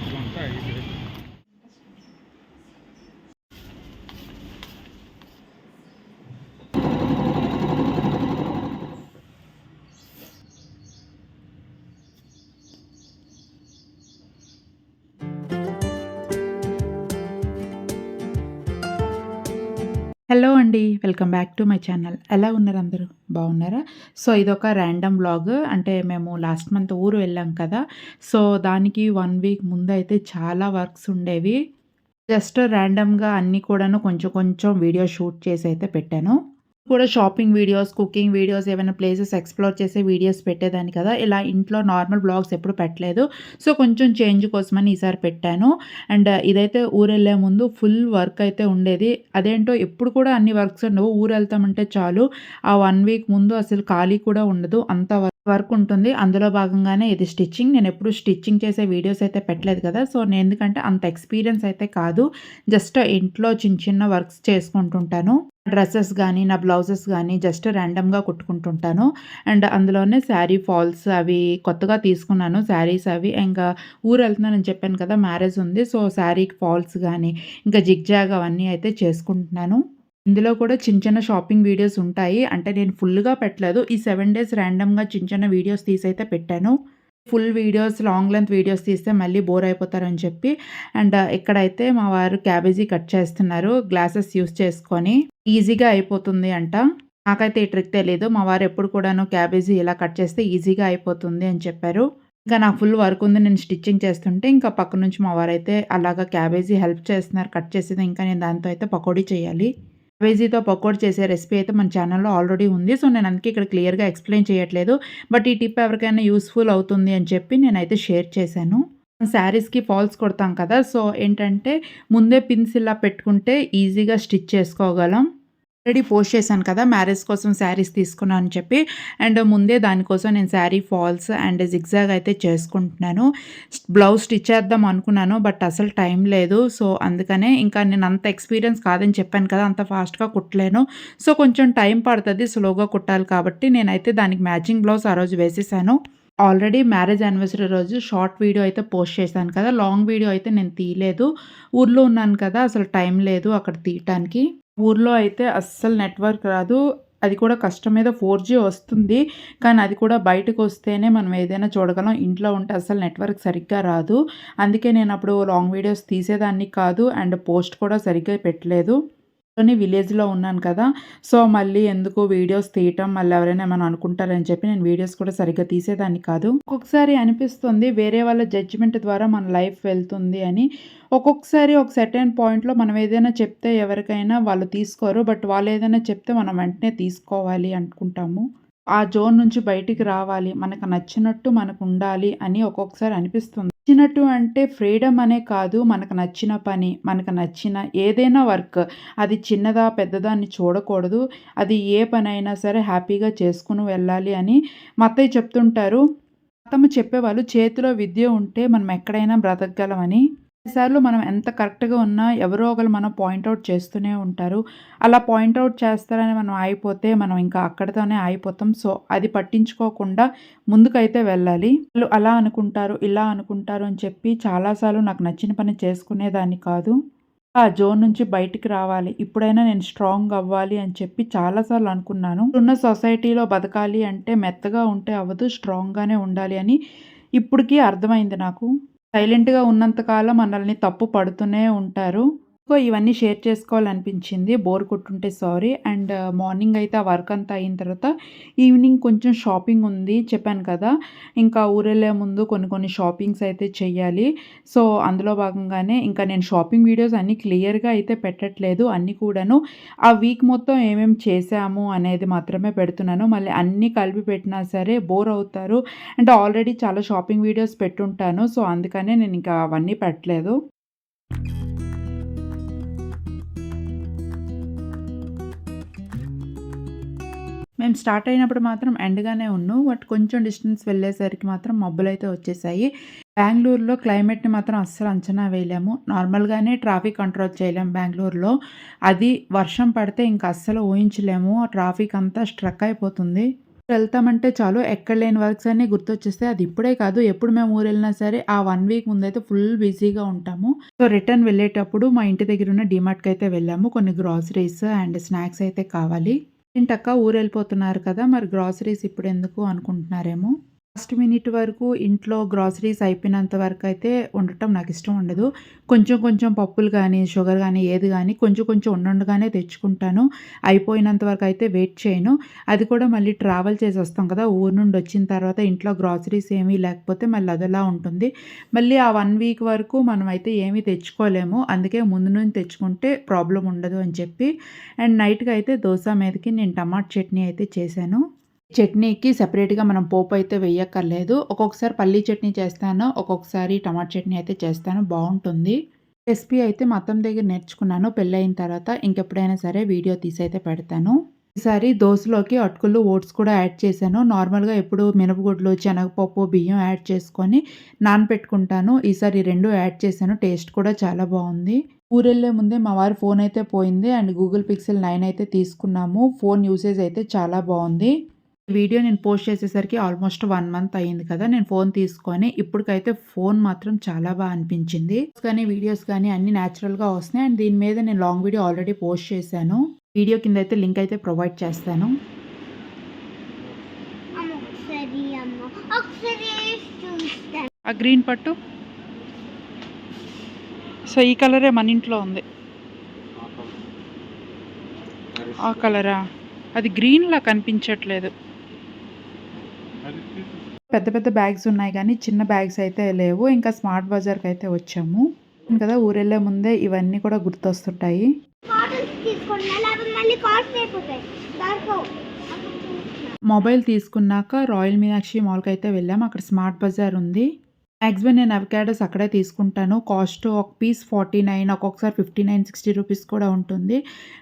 ఇట్లంతా ఇది హలో అండి welcome back to my channel. ఎలా ఉన్నారు అందరూ? బాగున్నారా? సో ఇదొక ర్యాండమ్ వ్లాగ్. అంటే మేము లాస్ట్ మంత్ ఊరు వెళ్ళాం కదా. సో దానికి వన్ వీక్ ముందు అయితే చాలా వర్క్స్ ఉండేవి. జస్ట్ ర్యాండమ్గా అన్నీ కూడాను కొంచెం కొంచెం వీడియో షూట్ చేసి అయితే పెట్టాను. కూడా షాపింగ్ వీడియోస్ కుకింగ్ వీడియోస్ ఏమైనా ప్లేసెస్ ఎక్స్ప్లోర్ చేసే వీడియోస్ పెట్టేదాన్ని కదా. ఇలా ఇంట్లో నార్మల్ బ్లాగ్స్ ఎప్పుడు పెట్టలేదు. సో కొంచెం చేంజ్ కోసమని ఈసారి పెట్టాను. అండ్ ఇదైతే ఊరు వెళ్ళే ముందు ఫుల్ వర్క్ అయితే ఉండేది. అదేంటో ఎప్పుడు కూడా అన్ని వర్క్స్ ఉండవు. ఊరు వెళ్తామంటే చాలు. ఆ వన్ వీక్ ముందు అసలు ఖాళీ కూడా ఉండదు. అంత వర్క్ ఉంటుంది. అందులో భాగంగానే ఇది స్టిచ్చింగ్. నేను ఎప్పుడు స్టిచ్చింగ్ చేసే వీడియోస్ అయితే పెట్టలేదు కదా. సో నేను ఎందుకంటే అంత ఎక్స్పీరియన్స్ అయితే కాదు. జస్ట్ ఇంట్లో చిన్న చిన్న వర్క్స్ చేసుకుంటుంటాను. డ్రెస్సెస్ కానీ నా బ్లౌజెస్ కానీ జస్ట్ ర్యాండమ్గా కుట్టుకుంటుంటాను. అండ్ అందులోనే శారీ ఫాల్స్ అవి కొత్తగా తీసుకున్నాను. శారీస్ అవి. ఇంకా ఊరు వెళ్తున్నానని చెప్పాను కదా మ్యారేజ్ ఉంది. సో శారీ ఫాల్స్ కానీ ఇంకా జిగ్జాగ్ అవన్నీ అయితే చేసుకుంటున్నాను. ఇందులో కూడా చిన్న చిన్న షాపింగ్ వీడియోస్ ఉంటాయి. అంటే నేను ఫుల్గా పెట్టలేదు. ఈ సెవెన్ డేస్ ర్యాండమ్గా చిన్న చిన్న వీడియోస్ తీసైతే పెట్టాను. Full videos long length videos తీస్తే మళ్ళీ బోర్ అయిపోతారని చెప్పి. అండ్ ఇక్కడైతే మా వారు క్యాబేజీ కట్ చేస్తున్నారు. గ్లాసెస్ యూస్ చేసుకొని ఈజీగా అయిపోతుంది అంట. నాకైతే ఈ ట్రిక్ తెలియదు మా వారు ఎప్పుడు కూడాను క్యాబేజీ ఇలా కట్ చేస్తే ఈజీగా అయిపోతుంది అని చెప్పారు. ఇంకా నాకు ఫుల్ వర్క్ ఉంది. నేను స్టిచ్చింగ్ చేస్తుంటే ఇంకా పక్క నుంచి మా వారైతే అలాగా క్యాబేజీ హెల్ప్ చేస్తున్నారు. కట్ చేసేది. ఇంకా నేను దాంతో అయితే పకోడీ చేయాలి. వెజీతో పకోడ్ చేసే రెసిపీ అయితే మన ఛానల్లో ఆల్రెడీ ఉంది. సో నేను అందుకే ఇక్కడ క్లియర్గా ఎక్స్ప్లెయిన్ చేయట్లేదు. బట్ ఈ టిప్ ఎవరికైనా యూస్ఫుల్ అవుతుంది అని చెప్పి నేనైతే షేర్ చేశాను. శారీస్కి ఫాల్స్ కొడతాం కదా సో ఏంటంటే ముందే పిన్స్ ఇలా పెట్టుకుంటే ఈజీగా స్టిచ్ చేసుకోగలం. ఆల్రెడీ పోస్ట్ చేశాను కదా మ్యారేజ్ కోసం శారీస్ తీసుకున్నాను అని చెప్పి. అండ్ ముందే దానికోసం నేను శారీ ఫాల్స్ అండ్ జిగ్జాగ్ అయితే చేసుకుంటున్నాను. బ్లౌజ్ స్టిచ్ చేద్దాం అనుకున్నాను బట్ అసలు టైం లేదు. సో అందుకనే ఇంకా నేను అంత ఎక్స్పీరియన్స్ కాదని చెప్పాను కదా అంత ఫాస్ట్గా కుట్టలేను. సో కొంచెం టైం పడుతుంది స్లోగా కుట్టాలి కాబట్టి నేనైతే దానికి మ్యాచింగ్ బ్లౌజ్ ఆ రోజు వేసేసాను. ఆల్రెడీ మ్యారేజ్ యానివర్సరీ రోజు షార్ట్ వీడియో అయితే పోస్ట్ చేశాను కదా లాంగ్ వీడియో అయితే నేను తీయలేదు. ఊర్లో ఉన్నాను కదా అసలు టైం లేదు అక్కడ తీయటానికి. ఊర్లో అయితే అస్సలు నెట్వర్క్ రాదు. అది కూడా కష్టం మీద ఫోర్ జీ వస్తుంది. కానీ అది కూడా బయటకు వస్తేనే మనం ఏదైనా చూడగలం. ఇంట్లో ఉంటే అస్సలు నెట్వర్క్ సరిగ్గా రాదు. అందుకే నేను అప్పుడు లాంగ్ వీడియోస్ తీసేదాన్ని కాదు. అండ్ పోస్ట్ కూడా సరిగ్గా పెట్టలేదు. అని విలేజ్లో ఉన్నాను కదా! సో మళ్ళీ ఎందుకు వీడియోస్ తీయటం మళ్ళీ ఎవరైనా ఏమైనా అనుకుంటారని చెప్పి నేను వీడియోస్ కూడా సరిగ్గా తీసేదాన్ని కాదు. ఒక్కొక్కసారి అనిపిస్తుంది వేరే వాళ్ళ జడ్జిమెంట్ ద్వారా మన లైఫ్ వెళ్తుంది అని. ఒక్కొక్కసారి ఒక సెటైన్ పాయింట్లో మనం ఏదైనా చెప్తే ఎవరికైనా వాళ్ళు తీసుకోరు బట్ వాళ్ళు ఏదైనా చెప్తే మనం వెంటనే తీసుకోవాలి అనుకుంటాము. ఆ జోన్ నుంచి బయటికి రావాలి మనకు నచ్చినట్టు మనకు ఉండాలి అని ఒక్కొక్కసారి అనిపిస్తుంది. నచ్చినట్టు అంటే ఫ్రీడమ్ అనే కాదు మనకు నచ్చిన పని మనకు నచ్చిన ఏదైనా వర్క్. అది చిన్నదా పెద్దదా అని చూడకూడదు. అది ఏ పని అయినా సరే హ్యాపీగా చేసుకుని వెళ్ళాలి అని మత్తయ్య చెప్తుంటారు. అత్తమ్మ చెప్పేవాళ్ళు చేతిలో విద్య ఉంటే మనం ఎక్కడైనా బ్రతకగలమని కొన్నిసార్లు మనం ఎంత కరెక్ట్గా ఉన్నా ఎవరో ఒకరు మనం పాయింట్అవుట్ చేస్తూనే ఉంటారు. అలా పాయింట్అవుట్ చేస్తారని మనం ఆగిపోతే మనం ఇంకా అక్కడితోనే ఆగిపోతాం. సో అది పట్టించుకోకుండా ముందుకైతే వెళ్ళాలి. వాళ్ళు అలా అనుకుంటారు ఇలా అనుకుంటారు అని చెప్పి చాలాసార్లు నాకు నచ్చిన పని చేసుకునేదాన్ని కాదు. ఆ జోన్ నుంచి బయటికి రావాలి. ఇప్పుడైనా నేను స్ట్రాంగ్ అవ్వాలి అని చెప్పి చాలాసార్లు అనుకున్నాను. ఉన్న సొసైటీలో బతకాలి అంటే మెత్తగా ఉంటే అవ్వదు స్ట్రాంగ్గానే ఉండాలి అని ఇప్పటికీ అర్థమైంది నాకు. సైలెంట్గా ఉన్నంతకాలం మనల్ని తప్పు పడుతూనే ఉంటారు. సో ఇవన్నీ షేర్ చేసుకోవాలనిపించింది. బోర్ కొట్టుంటే సారీ. అండ్ uh, మార్నింగ్ అయితే ఆ వర్క్ అంతా అయిన తర్వాత ఈవినింగ్ కొంచెం షాపింగ్ ఉంది చెప్పాను కదా. ఇంకా ఊరెళ్ళే ముందు కొన్ని కొన్ని షాపింగ్స్ అయితే చెయ్యాలి. సో అందులో భాగంగానే ఇంకా నేను షాపింగ్ వీడియోస్ అన్నీ క్లియర్గా అయితే పెట్టట్లేదు అన్నీ కూడాను. ఆ వీక్ మొత్తం ఏమేమి చేసాము అనేది మాత్రమే పెడుతున్నాను. మళ్ళీ అన్నీ కలిపి పెట్టినా సరే బోర్ అవుతారు. అండ్ ఆల్రెడీ చాలా షాపింగ్ వీడియోస్ పెట్టుంటాను. సో అందుకనే నేను ఇంకా అవన్నీ పెట్టలేదు. మేము స్టార్ట్ అయినప్పుడు మాత్రం ఎండగానే ఉన్నాం బట్ కొంచెం డిస్టెన్స్ వెళ్ళేసరికి మాత్రం మబ్బులు అయితే వచ్చేసాయి బెంగళూరులో క్లైమేట్ని మాత్రం అస్సలు అంచనా వేయలేము నార్మల్గానే ట్రాఫిక్ కంట్రోల్ చేయలేము బెంగళూరులో అది వర్షం పడితే ఇంకా అస్సలు ఊహించలేము ట్రాఫిక్ అంతా స్ట్రక్ అయిపోతుంది వెళ్తామంటే చాలు ఎక్కడ లేని వర్క్స్ అన్నీ గుర్తొచ్చేస్తాయి. అది ఇప్పుడే కాదు ఎప్పుడు మేము ఊరు వెళ్ళినా సరే ఆ వన్ వీక్ ముందైతే ఫుల్ బిజీగా ఉంటాము. సో, రిటర్న్ వెళ్ళేటప్పుడు మా ఇంటి దగ్గర ఉన్న డిమార్ట్కి అయితే వెళ్ళాము. కొన్ని గ్రాసరీస్ అండ్ స్నాక్స్ అయితే కావాలి. ఏంటక్క ఊరెళ్ళిపోతున్నారు కదా! మరి గ్రాసరీస్ ఇప్పుడెందుకు అనుకుంటున్నారేమో. లాస్ట్ మినిట్ వరకు ఇంట్లో గ్రాసరీస్ అయిపోయినంత వరకు అయితే ఉండటం నాకు ఇష్టం ఉండదు. కొంచెం కొంచెం పప్పులు కానీ షుగర్ కానీ ఏది కానీ కొంచెం కొంచెం ఉండుండగానే తెచ్చుకుంటాను. అయిపోయినంత వరకు అయితే వెయిట్ చేయను. అది కూడా మళ్ళీ ట్రావెల్ చేసొస్తాం కదా! ఊరు నుండి వచ్చిన తర్వాత ఇంట్లో గ్రాసరీస్ ఏమీ లేకపోతే మళ్ళీ అదలా ఉంటుంది. మళ్ళీ ఆ వన్ వీక్ వరకు మనమైతే ఏమీ తెచ్చుకోలేము. అందుకే ముందు నుంచి తెచ్చుకుంటే ప్రాబ్లం ఉండదు అని చెప్పి అండ్ నైట్‌కి అయితే దోశ మీదకి నేను టమాటా చట్నీ అయితే చేశాను. చట్నీకి సెపరేట్‌గా మనం పోపు అయితే వేయక్కర్లేదు. ఒక్కొక్కసారి పల్లీ చట్నీ చేస్తాను. ఒక్కొక్కసారి టమాటా చట్నీ అయితే చేస్తాను. బాగుంటుంది రెసిపీ అయితే మా అత్తమ్మ దగ్గర నేర్చుకున్నాను పెళ్ళయిన తర్వాత. ఇంకెప్పుడైనా సరే వీడియో తీసైతే పెడతాను. ఈసారి దోశలోకి అటుకులు, ఓట్స్ కూడా యాడ్ చేశాను. నార్మల్‌గా ఎప్పుడు మినపగుడ్లు, శనగపప్పు, బియ్యం యాడ్ చేసుకొని నానపెట్టుకుంటాను. ఈసారి రెండు యాడ్ చేశాను. టేస్ట్ కూడా చాలా బాగుంది ఊరెళ్ళే ముందే మా వారి ఫోన్ అయితే పోయింది. అండ్ గూగుల్ పిక్సెల్ నైన్ అయితే తీసుకున్నాము. ఫోన్ యూసేజ్ అయితే చాలా బాగుంది వీడియో నేను పోస్ట్ చేసేసరికి ఆల్మోస్ట్ 1 మంత్ అయింది కదా! నేను ఫోన్ తీసుకొని ఇప్పటికైతే ఫోన్ మాత్రం చాలా బా అనిపించింది. కానీ వీడియోస్ కానీ అన్నీ నేచురల్‌గా వస్తున్నాయి. అండ్ దీని మీద నేను లాంగ్ వీడియో ఆల్రెడీ పోస్ట్ చేశాను. వీడియో కిందైతే లింక్ అయితే ప్రొవైడ్ చేస్తాను. అమ్మ ఒకసారి అమ్మ ఒకసారి చూస్తాను. ఆ గ్రీన్ పట్టు. సో, ఈ కలరే మన ఇంట్లో ఉంది. ఆ కలరా? అది గ్రీన్‌లా కనిపించట్లేదు. పెద్ద పెద్ద బ్యాగ్స్ ఉన్నాయి గానీ చిన్న బ్యాగ్స్ అయితే లేవు. ఇంకా స్మార్ట్ బజార్‌కయితే వచ్చాము. కదా! ఊరెళ్ళే ముందే ఇవన్నీ కూడా గుర్తొస్తుంటాయి. మొబైల్ తీసుకున్నాక రాయల్ మీనాక్షి మాల్‌కయితే వెళ్ళాము. అక్కడ స్మార్ట్ బజార్ ఉంది. మాక్సిమం నేను అవకాడోస్ అక్కడే తీసుకుంటాను. కాస్ట్ ఒక పీస్ 49 ఒక్కొక్కసారి 59, 60 రూపీస్ కూడా ఉంటుంది.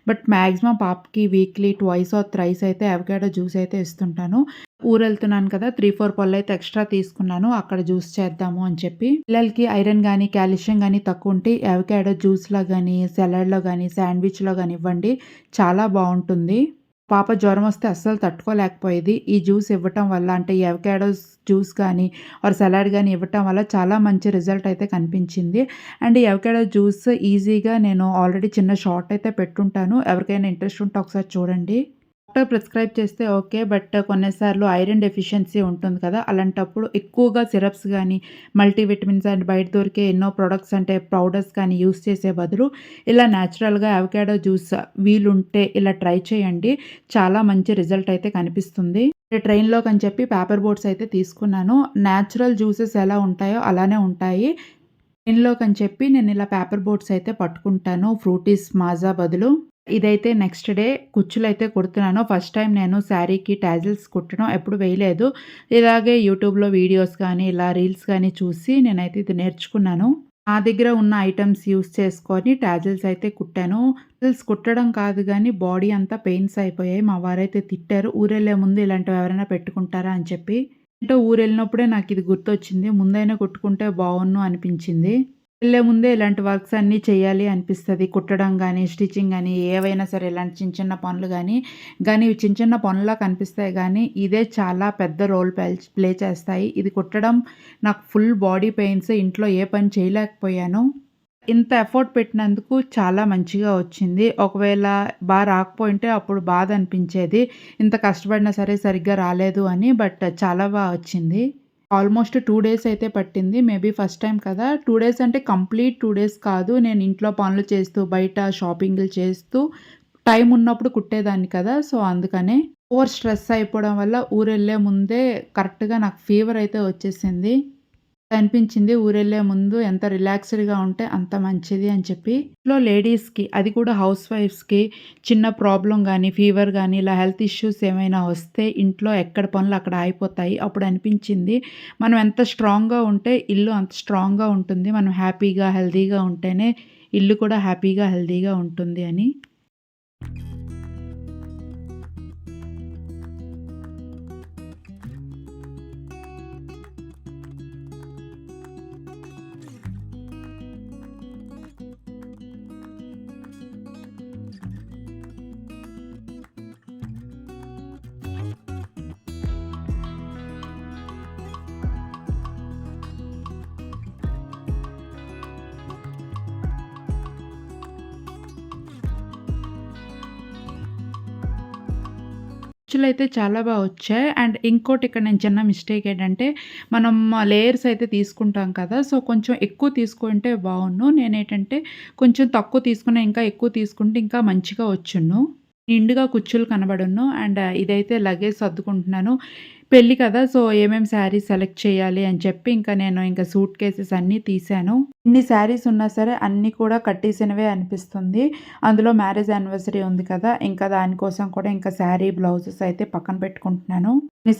బట్ మ్యాక్సిమం పాపకి వీక్లీ ట్వైస్ ఆర్ థ్రైస్ అయితే అవకాడో జ్యూస్ అయితే ఇస్తుంటాను. ఊరు వెళ్తున్నాను కదా! త్రీ ఫోర్ పళ్ళు అయితే ఎక్స్‌ట్రా తీసుకున్నాను. అక్కడ జ్యూస్ చేద్దాము అని చెప్పి. పిల్లలకి ఐరన్ కానీ కాల్షియం గానీ తక్కువుంటే అవకాడో జ్యూస్‌లో కానీ సలాడ్‌లో కానీ శాండ్‌విచ్‌లో కానీ ఇవ్వండి. చాలా బాగుంటుంది పాప జ్వరం వస్తే అస్సలు తట్టుకోలేకపోయేది. ఈ జ్యూస్ ఇవ్వటం వల్ల అంటే ఈ అవకాడోస్ జ్యూస్ కానీ ఆర్ సలాడ్ కానీ ఇవ్వటం వల్ల చాలా మంచి రిజల్ట్ అయితే కనిపించింది. అండ్ ఈ అవకాడో జ్యూస్ ఈజీగా నేను ఆల్రెడీ చిన్న షార్ట్ అయితే పెట్టుంటాను. ఎవరికైనా ఇంట్రెస్ట్ ఉంటే ఒకసారి చూడండి. డాక్టర్ ప్రిస్క్రైబ్ చేస్తే ఓకే. బట్ కొన్నిసార్లు ఐరన్ డెఫిషియన్సీ ఉంటుంది కదా! అలాంటప్పుడు ఎక్కువగా సిరప్స్ కానీ మల్టీవిటమిన్స్ అండ్ బయట దొరికే ఎన్నో ప్రొడక్ట్స్ అంటే పౌడర్స్ కానీ యూజ్ చేసే బదులు ఇలా నేచురల్‌గా అవకాడో జ్యూస్ వీలుంటే ఇలా ట్రై చేయండి. చాలా మంచి రిజల్ట్ అయితే కనిపిస్తుంది. ట్రైన్‌లోకని చెప్పి పేపర్ బోట్స్ అయితే తీసుకున్నాను. నేచురల్ జ్యూసెస్ ఎలా ఉంటాయో అలానే ఉంటాయి. ట్రైన్‌లోకని చెప్పి నేను ఇలా పేపర్ బోట్స్ అయితే పట్టుకుంటాను. ఫ్రూటీస్, మాజా బదులు. ఇదైతే నెక్స్ట్ డే కుచ్చులు అయితే కుడుతున్నాను. ఫస్ట్ టైం నేను శారీకి టాజిల్స్ కుట్టడం ఎప్పుడు వేయలేదు. ఇలాగే యూట్యూబ్‌లో వీడియోస్ కానీ, ఇలా రీల్స్ కానీ చూసి నేనైతే ఇది నేర్చుకున్నాను. నా దగ్గర ఉన్న ఐటమ్స్ యూజ్ చేసుకొని టాజిల్స్ అయితే కుట్టాను. టాజిల్స్ కుట్టడం కాదు కానీ బాడీ అంతా పెయిన్స్ అయిపోయాయి. మా వారైతే తిట్టారు. ఊరెళ్ళే ముందు ఇలాంటివి ఎవరైనా పెట్టుకుంటారా అని చెప్పి. ఏంటో ఊరెళ్ళినప్పుడే ఇది గుర్తొచ్చింది. ముందైనా కుట్టుకుంటే బాగున్ను అనిపించింది. వెళ్ళే ముందే ఇలాంటి వర్క్స్ అన్నీ చేయాలి అనిపిస్తుంది కుట్టడం కానీ స్టిచ్చింగ్ కానీ ఏవైనా సరే ఇలాంటి చిన్న చిన్న పనులు కానీ కానీ ఇవి చిన్న చిన్న పనులా కనిపిస్తాయి కానీ ఇదే చాలా పెద్ద రోల్ ప్లే చేస్తాయి. ఇది కుట్టడం నాకు ఫుల్ బాడీ పెయిన్స్ ఇంట్లో ఏ పని చేయలేకపోయాను. ఇంత ఎఫర్ట్ పెట్టినందుకు చాలా మంచిగా వచ్చింది. ఒకవేళ బాగా రాకపోయింటే అప్పుడు బాధ అనిపించేది. ఇంత కష్టపడినా సరే సరిగ్గా రాలేదు అని. బట్ చాలా బాగా వచ్చింది. ఆల్మోస్ట్ టూ డేస్ అయితే పట్టింది. మేబీ ఫస్ట్ టైం కదా! టూ డేస్ అంటే కంప్లీట్ టూ డేస్ కాదు. నేను ఇంట్లో పనులు చేస్తూ, బయట షాపింగ్లు చేస్తూ టైం ఉన్నప్పుడు కుట్టేదాన్ని కదా! సో, అందుకనే. ఓవర్ స్ట్రెస్ అయిపోవడం వల్ల ఊరెళ్ళే ముందే కరెక్ట్‌గా నాకు ఫీవర్ అయితే వచ్చేసింది. అనిపించింది ఊరెళ్ళే ముందు ఎంత రిలాక్స్‌డ్‌గా ఉంటే అంత మంచిది అని చెప్పి. ఇంట్లో లేడీస్‌కి అది కూడా హౌస్ వైఫ్స్‌కి చిన్న ప్రాబ్లం కానీ ఫీవర్ కానీ ఇలా హెల్త్ ఇష్యూస్ ఏమైనా వస్తే ఇంట్లో ఎక్కడ పనులు అక్కడ ఆగిపోతాయి. అప్పుడు అనిపించింది మనం ఎంత స్ట్రాంగ్‌గా ఉంటే ఇల్లు అంత స్ట్రాంగ్‌గా ఉంటుంది. మనం హ్యాపీగా, హెల్తీగా ఉంటేనే ఇల్లు కూడా హ్యాపీగా, హెల్తీగా ఉంటుంది అని. కుచ్చులైతే చాలా బాగా వచ్చాయి. అండ్ ఇంకోటి ఇక్కడ నేను చిన్న మిస్టేక్ ఏంటంటే, మనం లేయర్స్ అయితే తీసుకుంటాం కదా! సో, కొంచెం ఎక్కువ తీసుకుంటే బావున్ను. నేనేంటంటే, కొంచెం తక్కువ తీసుకున్నా ఇంకా ఎక్కువ తీసుకుంటే ఇంకా మంచిగా వచ్చును నిండుగా కుచ్చులు కనబడును. అండ్ ఇదైతే లగేజ్ సర్దుకుంటున్నాను. పెళ్ళి కదా! సో, ఏమేమి శారీస్ సెలెక్ట్ చేయాలి అని చెప్పి ఇంకా నేను ఇంకా సూట్ కేసెస్ అన్నీ తీశాను. ఇన్ని శారీస్ ఉన్నా సరే అన్నీ కూడా కట్టేసినవే అనిపిస్తుంది. అందులో మ్యారేజ్ యానివర్సరీ ఉంది కదా! ఇంకా దానికోసం కూడా ఇంకా శారీ, బ్లౌజెస్ అయితే పక్కన పెట్టుకుంటున్నాను. ఈ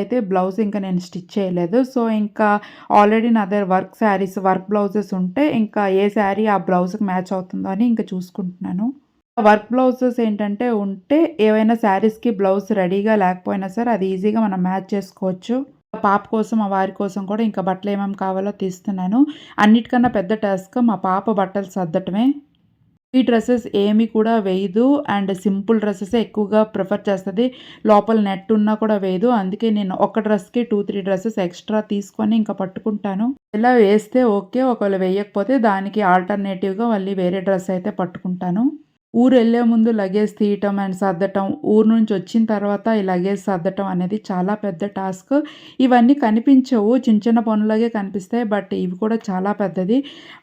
అయితే బ్లౌజ్ ఇంకా నేను స్టిచ్ చేయలేదు. సో, ఇంకా ఆల్రెడీ నా దగ్గర వర్క్ శారీస్, వర్క్ బ్లౌజెస్ ఉంటే ఇంకా ఏ శారీ ఆ బ్లౌజ్‌కి మ్యాచ్ అవుతుందో అని ఇంకా చూసుకుంటున్నాను. వర్క్ బ్లౌజెస్ ఏంటంటే ఉంటే ఏవైనా శారీస్‌కి బ్లౌజ్ రెడీగా లేకపోయినా సరే అది ఈజీగా మనం మ్యాచ్ చేసుకోవచ్చు. పాప కోసం, మా వారి కోసం కూడా ఇంకా బట్టలు ఏమేమి కావాలో తీస్తున్నాను. అన్నిటికన్నా పెద్ద టాస్క్ మా పాప బట్టలు సర్దటమే. ఈ డ్రెస్సెస్ ఏమి కూడా వేయదు. అండ్ సింపుల్ డ్రెస్సెస్ ఎక్కువగా ప్రిఫర్ చేస్తుంది లోపల నెట్ ఉన్నా కూడా వేయదు. అందుకే నేను ఒక డ్రెస్‌కి టూ త్రీ డ్రెస్సెస్ ఎక్స్‌ట్రా తీసుకొని ఇంకా పట్టుకుంటాను. ఇలా వేస్తే ఓకే. ఒకవేళ వేయకపోతే దానికి ఆల్టర్‌నేటివ్‌గా మళ్ళీ వేరే డ్రెస్ అయితే పట్టుకుంటాను. ఊరు వెళ్ళే ముందు లగేజ్ తీయటం అండ్ సర్దటం, ఊరు నుంచి వచ్చిన తర్వాత ఈ లగేజ్ సర్దటం అనేది చాలా పెద్ద టాస్క్. ఇవన్నీ కనిపించవు. చిన్న చిన్న పనులాగే కనిపిస్తాయి. బట్ ఇవి కూడా చాలా పెద్దది.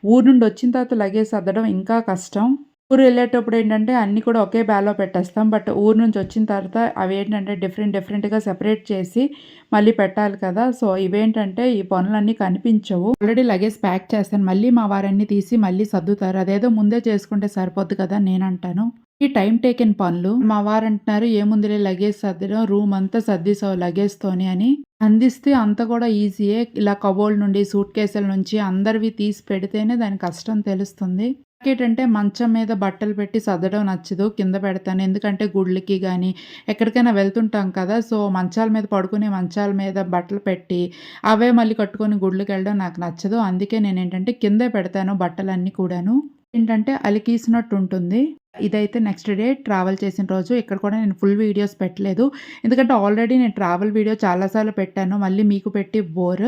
ఊరు నుండి వచ్చిన తర్వాత లగేజ్ సర్దడం ఇంకా కష్టం. ఊరు వెళ్ళేటప్పుడు ఏంటంటే అన్నీ కూడా ఒకే బ్యాగ్‌లో పెట్టేస్తాం. బట్ ఊరు నుంచి వచ్చిన తర్వాత అవి ఏంటంటే డిఫరెంట్ డిఫరెంట్‌గా సెపరేట్ చేసి మళ్ళీ పెట్టాలి కదా! సో, ఇవేంటంటే ఈ పనులన్నీ కనిపించవు. ఆల్రెడీ లగేజ్ ప్యాక్ చేస్తాను మళ్ళీ మా వారన్నీ తీసి మళ్ళీ సర్దుతారు. అదేదో ముందే చేసుకుంటే సరిపోద్ది కదా! నేనంటాను. ఈ టైం టేకెన్ పనులు. మా వారు అంటున్నారు ఏముందిలే లగేజ్ సర్దడం రూమ్ అంతా సర్దిసావు లగేజ్‌తోని అని. అందిస్తే అంత కూడా ఈజీయే. ఇలా కబోర్డ్ నుండి, సూట్ కేసుల నుంచి అందరివి తీసి పెడితేనే దాని కష్టం తెలుస్తుంది. నాకేంటంటే మంచం మీద బట్టలు పెట్టి సర్దడం నచ్చదు. కింద పెడతాను. ఎందుకంటే గుళ్ళకి కానీ ఎక్కడికైనా వెళ్తుంటాం కదా! సో, మంచాల మీద పడుకునే మంచాల మీద బట్టలు పెట్టి అవే మళ్ళీ కట్టుకొని గుళ్ళకి వెళ్ళడం నాకు నచ్చదు. అందుకే నేను ఏంటంటే కిందే పెడతాను బట్టలన్నీ కూడాను. ఏంటంటే అలికీసినట్టు ఉంటుంది. ఇదైతే నెక్స్ట్ డే ట్రావెల్ చేసిన రోజు. ఇక్కడ కూడా నేను ఫుల్ వీడియోస్ పెట్టలేదు. ఎందుకంటే ఆల్రెడీ నేను ట్రావెల్ వీడియో చాలాసార్లు పెట్టాను. మళ్ళీ మీకు పెట్టి బోర్.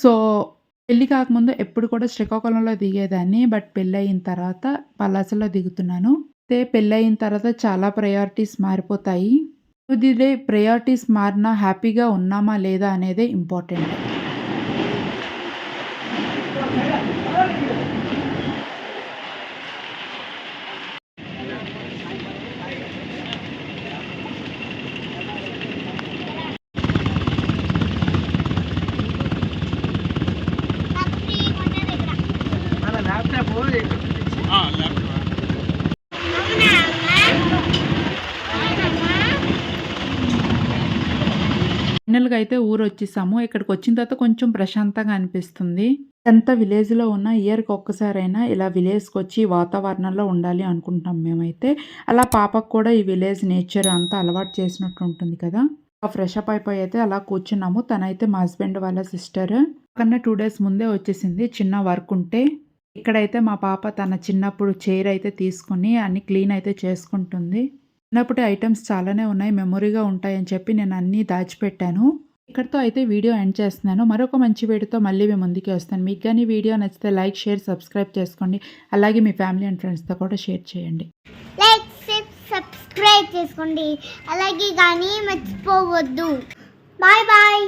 సో, పెళ్ళి కాకముందు ఎప్పుడు కూడా శ్రీకాకుళంలో దిగేదాన్ని. బట్ పెళ్ళయిన తర్వాత పలాసలో దిగుతున్నాను. అయితే పెళ్ళయిన తర్వాత చాలా ప్రయారిటీస్ మారిపోతాయి. ఇదే ప్రయారిటీస్ మారినా హ్యాపీగా ఉన్నామా లేదా అనేదే ఇంపార్టెంట్. నాకు ఫ్రీగా ఉంటది ఇక్కడ. అవునా అమ్మా? అవునమ్మా? ఫైనల్‌గా అయితే ఇక్కడకి వచ్చిన తర్వాత కొంచెం ప్రశాంతంగా అనిపిస్తుంది. ఎంత విలేజ్‌లో ఉన్నా ఇయర్‌కి ఒక్కసారైనా ఇలా విలేజ్కి వచ్చి వాతావరణంలో ఉండాలి అనుకుంటాం మేమైతే. అలా పాపకు కూడా ఈ విలేజ్ నేచర్ అంతా అలవాటు చేసినట్టు ఉంటుంది కదా! ఫ్రెష్ అప్ అయిపోయి అయితే అలా కూర్చున్నాము. తనైతే మా హస్బెండ్ వాళ్ళ సిస్టర్. కన్నా టూ డేస్ ముందే వచ్చేసింది. చిన్న వర్క్ ఉంటే. ఇక్కడైతే మా పాప తన చిన్నప్పుడు చైర్ అయితే తీసుకొని అన్ని క్లీన్ అయితే చేసుకుంటుంది. చిన్నప్పటి ఐటమ్స్ చాలానే ఉన్నాయి. మెమొరీగా ఉంటాయని చెప్పి నేను అన్నీ దాచిపెట్టాను. ఇక్కడితో అయితే వీడియో ఎండ్ చేస్తున్నాను. మరొక మంచి వీడియోతో మళ్ళీ మేము ముందుకే వస్తాను. మీకు కానీ వీడియో నచ్చితే లైక్, షేర్, సబ్స్క్రైబ్ చేసుకోండి. అలాగే మీ ఫ్యామిలీ అండ్ ఫ్రెండ్స్‌తో కూడా షేర్ చేయండి. లైక్, షేర్, సబ్స్క్రైబ్ చేసుకోండి. అలాగే కానీ మర్చిపోవద్దు. Bye bye.